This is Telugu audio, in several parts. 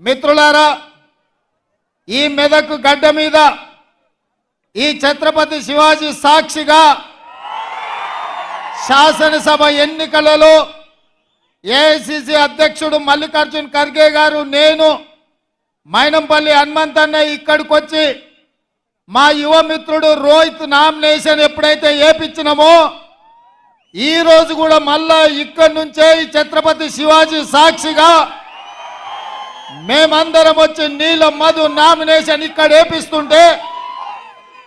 మిత్రులారా ఈ మెదకు గడ్డ మీద ఈ ఛత్రపతి శివాజీ సాక్షిగా శాసనసభ ఎన్నికలలో ఏఐసిసి అధ్యక్షుడు మల్లికార్జున్ ఖర్గే గారు నేను మైనంపల్లి హనుమంతన్న ఇక్కడికి వచ్చి మా యువ మిత్రుడు రోహిత్ నామినేషన్ ఎప్పుడైతే ఏపించినామో ఈ రోజు కూడా మళ్ళా ఇక్కడి నుంచే ఈ ఛత్రపతి శివాజీ సాక్షిగా మేమందరం వచ్చి నీళ్ళ మధు నామినేషన్ ఇక్కడ ఏపిస్తుంటే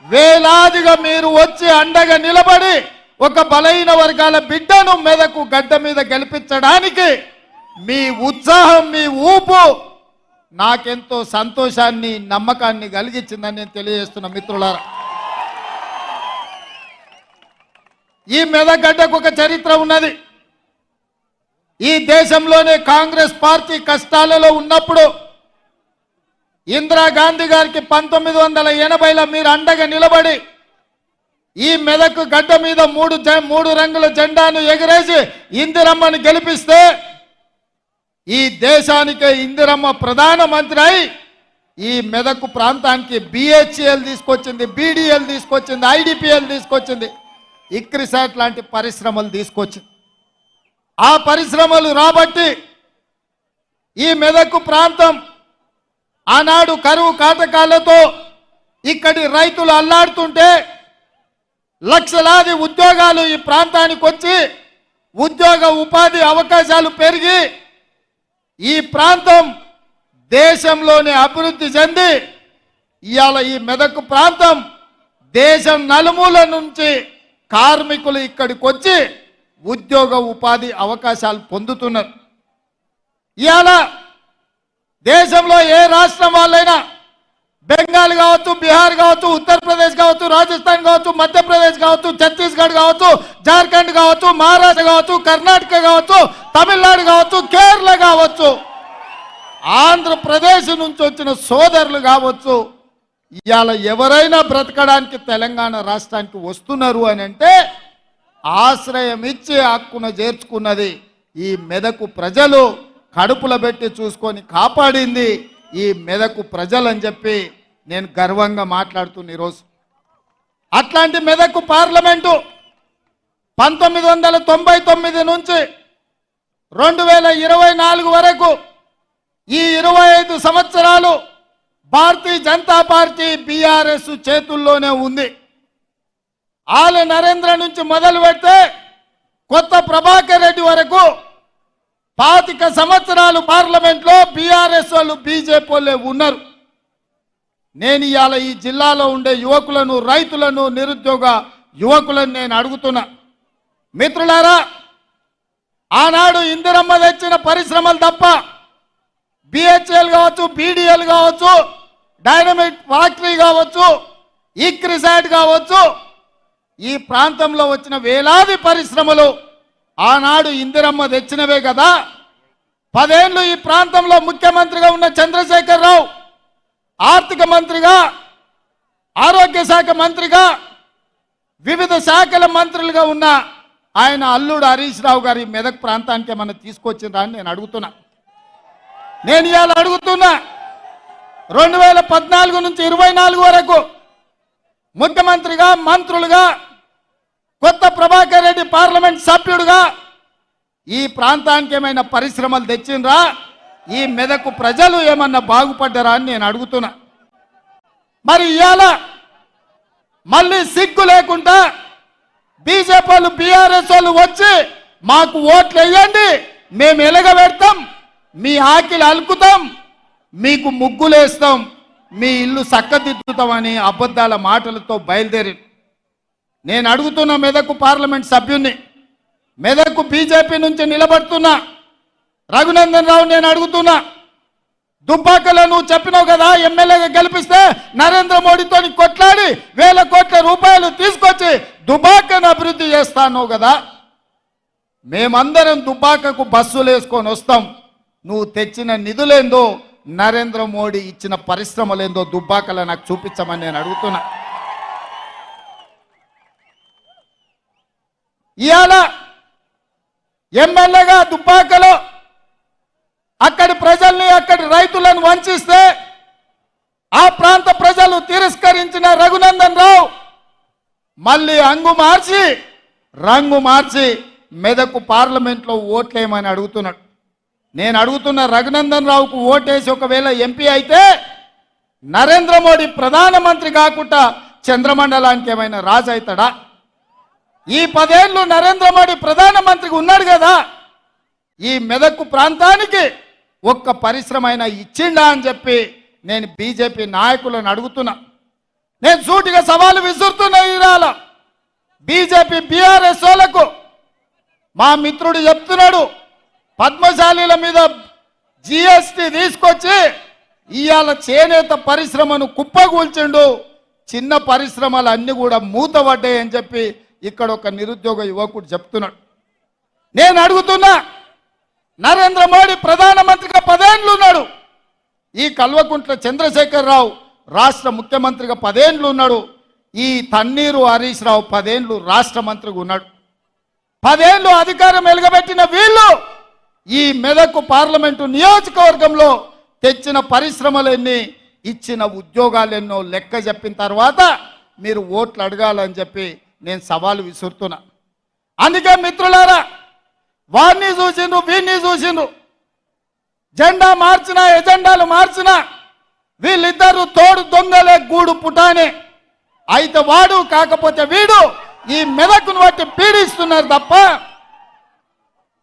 వేలాదిగా మీరు వచ్చి అండగా నిలబడి ఒక బలహీన వర్గాల బిడ్డను మెదకు గడ్డ మీద గెలిపించడానికి మీ ఉత్సాహం మీ ఊపు నాకెంతో సంతోషాన్ని నమ్మకాన్ని కలిగించిందని నేను తెలియజేస్తున్న మిత్రులారా. ఈ మెదగడ్డకు ఒక చరిత్ర ఉన్నది. ఈ దేశంలోనే కాంగ్రెస్ పార్టీ కష్టాలలో ఉన్నప్పుడు ఇందిరాగాంధీ గారికి పంతొమ్మిది వందల ఎనభైలో మీరు అండగా నిలబడి ఈ మెదకు గడ్డ మీద మూడు జ- మూడు రంగుల జెండాను ఎగరేసి ఇందిరమ్మను గెలిపిస్తే ఈ దేశానికే ఇందిరమ్మ ప్రధానమంత్రి అయి ఈ మెదకు ప్రాంతానికి బిహెచ్ఎల్ తీసుకొచ్చింది బీడీఎల్ తీసుకొచ్చింది ఐడిపిఎల్ తీసుకొచ్చింది ఇక్రిసాట్ లాంటి పరిశ్రమలు తీసుకొచ్చింది. ఆ పరిశ్రమలు రాబట్టి ఈ మెదకు ప్రాంతం ఆనాడు కరువు కాటకాలతో ఇక్కడి రైతులు అల్లాడుతుంటే లక్షలాది ఉద్యోగాలు ఈ ప్రాంతానికి వచ్చి ఉద్యోగ ఉపాధి అవకాశాలు పెరిగి ఈ ప్రాంతం దేశంలోనే అభివృద్ధి చెంది ఇవాళ ఈ మెదక్ ప్రాంతం దేశం నలుమూల నుంచి కార్మికులు ఇక్కడికి వచ్చి ఉద్యోగ ఉపాధి అవకాశాలు పొందుతున్నారు. ఇవాళ దేశంలో ఏ రాష్ట్రం వాళ్ళైనా బెంగాల్ కావచ్చు బీహార్ కావచ్చు ఉత్తరప్రదేశ్ కావచ్చు రాజస్థాన్ కావచ్చు మధ్యప్రదేశ్ కావచ్చు ఛత్తీస్గఢ్ కావచ్చు జార్ఖండ్ కావచ్చు మహారాష్ట్ర కావచ్చు కర్ణాటక కావచ్చు తమిళనాడు కావచ్చు కేరళ కావచ్చు ఆంధ్రప్రదేశ్ నుంచి వచ్చిన సోదరులు కావచ్చు ఇవాళ ఎవరైనా బ్రతకడానికి తెలంగాణ రాష్ట్రానికి వస్తున్నారు అని అంటే ఆశ్రయం ఇచ్చి హక్కున చేర్చుకున్నది ఈ మెదకు ప్రజలు కడుపుల పెట్టి చూసుకొని కాపాడింది ఈ మెదకు ప్రజలని చెప్పి నేను గర్వంగా మాట్లాడుతున్న ఈరోజు. అట్లాంటి మెదకు పార్లమెంటు పంతొమ్మిది వందల తొంభై తొమ్మిది నుంచి రెండు వేల ఇరవై నాలుగు వరకు ఈ ఇరవై ఐదు సంవత్సరాలు భారతీయ జనతా పార్టీ బీఆర్ఎస్ చేతుల్లోనే ఉంది. ఆల నరేంద్ర నుంచి మొదలు పెడితే కొత్త ప్రభాకర్ రెడ్డి వరకు పాతిక సంవత్సరాలు పార్లమెంట్లో బీఆర్ఎస్ వాళ్ళు బీజేపీ వాళ్ళే ఉన్నారు. నేను ఇవాళ ఈ జిల్లాలో ఉండే యువకులను రైతులను నిరుద్యోగ యువకులను నేను అడుగుతున్నా. మిత్రులారా ఆనాడు ఇందిరమ్మ తెచ్చిన పరిశ్రమలు తప్ప బిహెచ్ఎల్ కావచ్చు బీడీఎల్ కావచ్చు డైనమిక్ ఫ్యాక్టరీ కావచ్చు ఈక్రిసాట్ కావచ్చు ఈ ప్రాంతంలో వచ్చిన వేలాది పరిశ్రమలు ఆనాడు ఇందిరమ్మ తెచ్చినవే కదా. పదేళ్ళు ఈ ప్రాంతంలో ముఖ్యమంత్రిగా ఉన్న చంద్రశేఖర్ రావు ఆర్థిక మంత్రిగా ఆరోగ్య శాఖ మంత్రిగా వివిధ శాఖల మంత్రులుగా ఉన్న ఆయన అల్లుడు హరీష్ రావు గారి మెదక్ ప్రాంతానికి ఏమన్నా తీసుకొచ్చిందా అని నేను అడుగుతున్నా. నేను ఇవాళ అడుగుతున్నా రెండు వేల పద్నాలుగు నుంచి ఇరవై నాలుగు వరకు ముఖ్యమంత్రిగా మంత్రులుగా కొత్త ప్రభాకర్ రెడ్డి పార్లమెంట్ సభ్యుడుగా ఈ ప్రాంతానికి ఏమైనా పరిశ్రమలు తెచ్చిండ్రా? ఈ మెదకు ప్రజలు ఏమన్నా బాగుపడ్డారా అని నేను అడుగుతున్నా. మరి ఇవాళ మళ్ళీ సిగ్గు లేకుండా బీజేపీ వాళ్ళు బీఆర్ఎస్ వాళ్ళు వచ్చి మాకు ఓట్లు వేయండి మేము ఎలగబెడతాం మీ ఆకిలి అలుకుతాం మీకు ముగ్గులేస్తాం మీ ఇల్లు చక్కదిద్దుతామని అబద్ధాల మాటలతో బయలుదేరి నేను అడుగుతున్న మెదకు పార్లమెంట్ సభ్యుణ్ణి మెదకు బీజేపీ నుంచి నిలబడుతున్నా రఘునందన్ రావు నేను అడుగుతున్నా. దుబ్బాకలో నువ్వు చెప్పినావు కదా ఎమ్మెల్యేగా గెలిపిస్తే నరేంద్ర మోడీతో కొట్లాడి వేల కోట్ల రూపాయలు తీసుకొచ్చి దుబాకను అభివృద్ధి చేస్తాను కదా. మేమందరం దుబ్బాకకు బస్సులు వేసుకొని వస్తాం. నువ్వు తెచ్చిన నిధులేందో నరేంద్ర మోడీ ఇచ్చిన పరిశ్రమలేందో దుబ్బాకలో నాకు చూపించమని నేను అడుగుతున్నా. ఇవాళ ఎమ్మెల్యేగా దుబ్బాకలో అక్కడి ప్రజల్ని అక్కడి రైతులను వంచిస్తే ఆ ప్రాంత ప్రజలు తిరస్కరించిన రఘునందన్ రావు మళ్ళీ అంగు మార్చి రంగు మార్చి మెదకు పార్లమెంట్లో ఓట్లేయమని అడుగుతున్నాడు. నేను అడుగుతున్న రఘునందన్ రావుకు ఓటేసి ఒకవేళ ఎంపీ అయితే నరేంద్ర మోడీ ప్రధానమంత్రి కాకుండా చంద్రమండలానికి ఏమైనా రాజు అవుతాడా ఈ పదేళ్ళు నరేంద్ర మోడీ ప్రధానమంత్రికి ఉన్నాడు కదా ఈ మెదక్కు ప్రాంతానికి ఒక్క పరిశ్రమ అయినా ఇచ్చిండా అని చెప్పి నేను బీజేపీ నాయకులను అడుగుతున్నా. నేను సూటిగా సవాలు విసురుతున్నా ఇరాల. బీజేపీ బీఆర్ఎస్ వాళ్ళకు మా మిత్రుడు చెప్తున్నాడు పద్మశాలీల మీద జిఎస్టి తీసుకొచ్చి ఇవాళ చేనేత పరిశ్రమను కుప్పగూల్చిండు చిన్న పరిశ్రమలు అన్నీ కూడా మూతబడ్డాయి అని చెప్పి ఇక్కడ ఒక నిరుద్యోగ యువకుడు చెప్తున్నాడు. నేను అడుగుతున్నా నరేంద్ర మోడీ ప్రధానమంత్రిగా పదేండ్లు ఉన్నాడు ఈ కల్వకుంట్ల చంద్రశేఖరరావు రాష్ట్ర ముఖ్యమంత్రిగా పదేండ్లు ఉన్నాడు ఈ తన్నీరు హరీష్ రావు పదేండ్లు రాష్ట్ర మంత్రిగా ఉన్నాడు. పదేండ్లు అధికారం వెలుగబెట్టిన వీళ్ళు ఈ మెదకు పార్లమెంటు నియోజకవర్గంలో తెచ్చిన పరిశ్రమలన్నీ ఇచ్చిన ఉద్యోగాలు ఎన్నో లెక్క చెప్పిన తర్వాత మీరు ఓట్లు అడగాలని చెప్పి నేను సవాలు విసురుతున్నా. అందుకే మిత్రులారా వారిని చూసిండ్రు వీరిని చూసిండ్రు. జెండా మార్చినా ఎజెండాలు మార్చినా వీళ్ళిద్దరు తోడు దొంగలే గూడు పుటానే. అయితే వాడు కాకపోతే వీడు ఈ మెదకును బట్టి పీడిస్తున్నారు తప్ప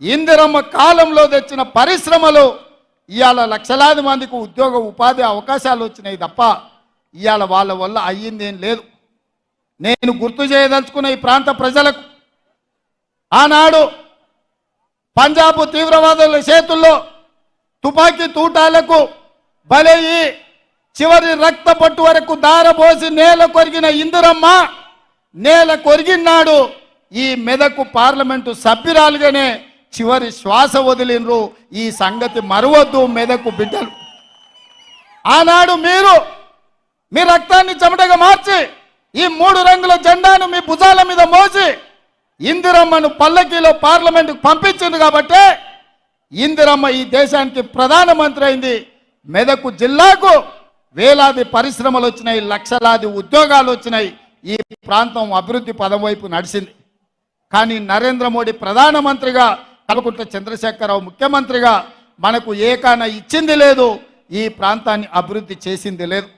ఇందిరమ్మ కాలంలో తెచ్చిన పరిశ్రమలు ఇవాళ లక్షలాది మందికి ఉద్యోగ ఉపాధి అవకాశాలు వచ్చినాయి తప్ప ఇవాళ వాళ్ళ వల్ల అయ్యిందేం లేదు. నేను గుర్తు చేయదలుచుకున్న ఈ ప్రాంత ప్రజలకు ఆనాడు పంజాబ్ తీవ్రవాదుల చేతుల్లో తుపాకీ తూటాలకు బలయ్యి చివరి రక్త పట్టు వరకు దారపోసి నేల కొరిగిన ఇందిరమ్మ నేల కొరిగినాడు ఈ మెదకు పార్లమెంటు సభ్యురాలుగానే చివరి శ్వాస వదిలినరు ఈ సంగతి మరవద్దు మెదకు బిడ్డలు. ఆనాడు మీరు మీ రక్తాన్ని చెమటగా మార్చి ఈ మూడు రంగుల జెండాను మీ భుజాల మీద మోసి ఇందిరమ్మను పల్లకీలో పార్లమెంటుకు పంపించింది కాబట్టి ఇందిరమ్మ ఈ దేశానికి ప్రధానమంత్రి అయింది. మెదకు జిల్లాకు వేలాది పరిశ్రమలు వచ్చినాయి లక్షలాది ఉద్యోగాలు వచ్చినాయి. ఈ ప్రాంతం అభివృద్ధి పదం వైపు నడిచింది. కానీ నరేంద్ర మోడీ ప్రధానమంత్రిగా కలకుంట్ల చంద్రశేఖరరావు ముఖ్యమంత్రిగా మనకు ఏకాన ఇచ్చింది లేదు ఈ ప్రాంతాన్ని అభివృద్ధి చేసింది లేదు.